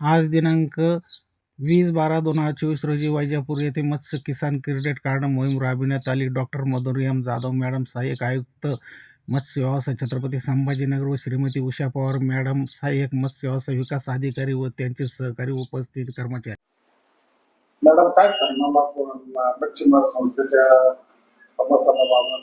आज दिनांक वीस बारा दोन हजार चोवीस रोजी वैजापूर येथे मत्स्य किसान क्रेडिट कार्ड मोहीम राबविण्यात आली. Doctor Madhur M Jadhav madam सहाय्यक आयुक्त मत्स्य व्यवसाय छत्रपती संभाजीनगर व श्रीमती उषा पवार मॅडम सहाय्यक मत्स्य व्यवसाय विकास अधिकारी व त्यांचे सहकारी उपस्थित कर्मचारी. मॅडम काय सांगणार संस्थेच्या समस्यांबाबत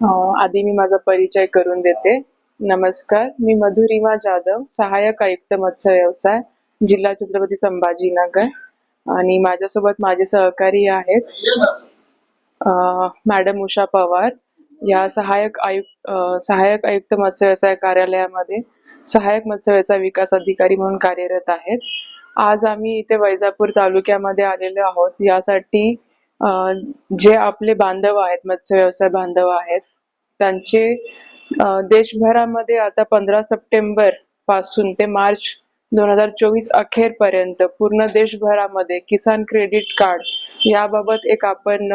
अ, आधी मी माझा परिचय करून देते. नमस्कार. मी मधुरिमा जाधव सहाय्यक आयुक्त मत्स्य व्यवसाय जिल्हा छत्रपती संभाजीनगर. आणि माझ्यासोबत माझे सहकारी आहेत मॅडम उषा पवार. या सहाय्यक आयुक्त सहाय्यक आयुक्त मत्स्य व्यवसाय कार्यालयामध्ये सहाय्यक मत्स्य व्यवसाय विकास अधिकारी म्हणून कार्यरत आहेत. आज आम्ही इथे वैजापूर तालुक्यामध्ये आलेलो आहोत. यासाठी जे आपले बांधव आहेत मत्स्य व्यवसाय बांधव आहेत त्यांचे देशभरामध्ये आता पंधरा सप्टेंबरपासून ते मार्च दोन हजार चोवीस अखेर पर्यंत पूर्ण देशभरामध्ये किसान क्रेडिट कार्ड याबाबत एक आपण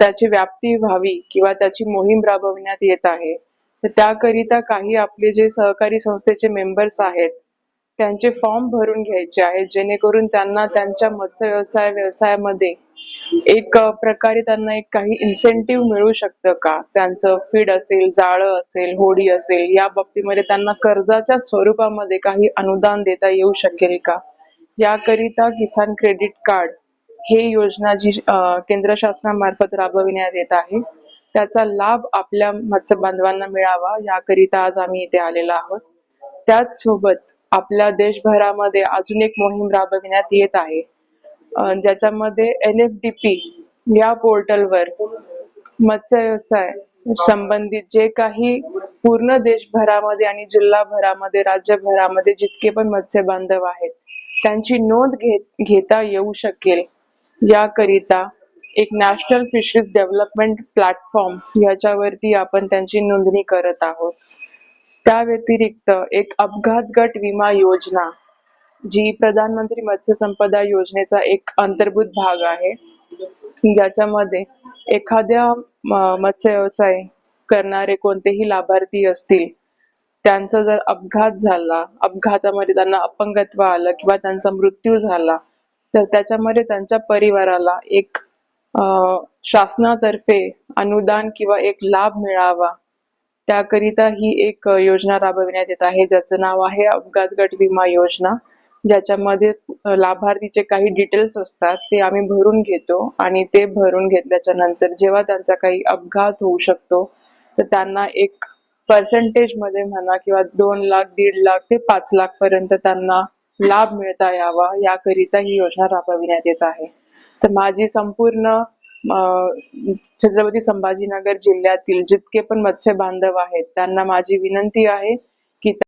त्याची व्याप्ती व्हावी किंवा त्याची मोहीम राबविण्यात येत आहे. तर त्याकरिता काही आपले जे सहकारी संस्थेचे मेंबर्स आहेत त्यांचे फॉर्म भरून घ्यायचे आहेत जेणेकरून त्यांना त्यांच्या मत्स्य व्यवसाय व्यवसायामध्ये एक प्रकारे त्यांना एक काही इन्सेंटिव्ह मिळू शकतं का? त्यांचं फीड असेल जाळं असेल होडी असेल या बाबतीमध्ये त्यांना कर्जाच्या स्वरूपामध्ये काही अनुदान देता येऊ शकेल का? याकरिता किसान क्रेडिट कार्ड हे योजना जी केंद्र शासनामार्फत राबविण्यात येत आहे. त्याचा लाभ आपल्या मत्स्य बांधवांना मिळावा याकरिता आज आम्ही इथे आलेलो आहोत. त्याचसोबत आपल्या देशभरामध्ये अजून एक मोहीम राबविण्यात येत आहे. ज्याच्यामध्ये एन एफ डी पी या पोर्टलवर मत्स्य व्यवसाय संबंधित जे काही पूर्ण देशभरामध्ये आणि जिल्हाभरामध्ये राज्यभरामध्ये जितके पण मत्स्य बांधव आहेत त्यांची नोंद घेत घेता येऊ शकेल. याकरिता एक नॅशनल फिशरीज डेव्हलपमेंट प्लॅटफॉर्म याच्यावरती आपण त्यांची नोंदणी करत आहोत. त्या व्यतिरिक्त एक अपघात गट विमा योजना जी प्रधानमंत्री मत्स्य संपदा योजनेचा एक अंतर्भूत भाग आहे. ज्याच्यामध्ये एखाद्या मत्स्य व्यवसाय करणारे कोणतेही लाभार्थी असतील त्यांचा जर अपघात झाला अपघातामध्ये त्यांना अपंगत्व आलं किंवा त्यांचा मृत्यू झाला तर त्याच्यामध्ये त्यांच्या परिवाराला एक शासनातर्फे अनुदान किंवा एक लाभ मिळावा. त्याकरिता ही एक योजना राबविण्यात येत आहे ज्याचं नाव आहे अपघात गट विमा योजना. ज्याच्यामध्ये लाभार्थीचे काही डिटेल्स असतात ते आम्ही भरून घेतो आणि ते भरून घेतल्याच्या नंतर जेव्हा त्यांचा काही अपघात होऊ शकतो तर त्यांना एक पर्सेंटेजमध्ये म्हणा किंवा दोन लाख दीड लाख ते पाच लाख पर्यंत त्यांना लाभ मिळता यावा याकरिता ही योजना राबविण्यात येत आहे. तर माझी संपूर्ण छत्रपती संभाजीनगर जिल्ह्यातील जितके पण मत्स्य बांधव आहेत त्यांना माझी विनंती आहे की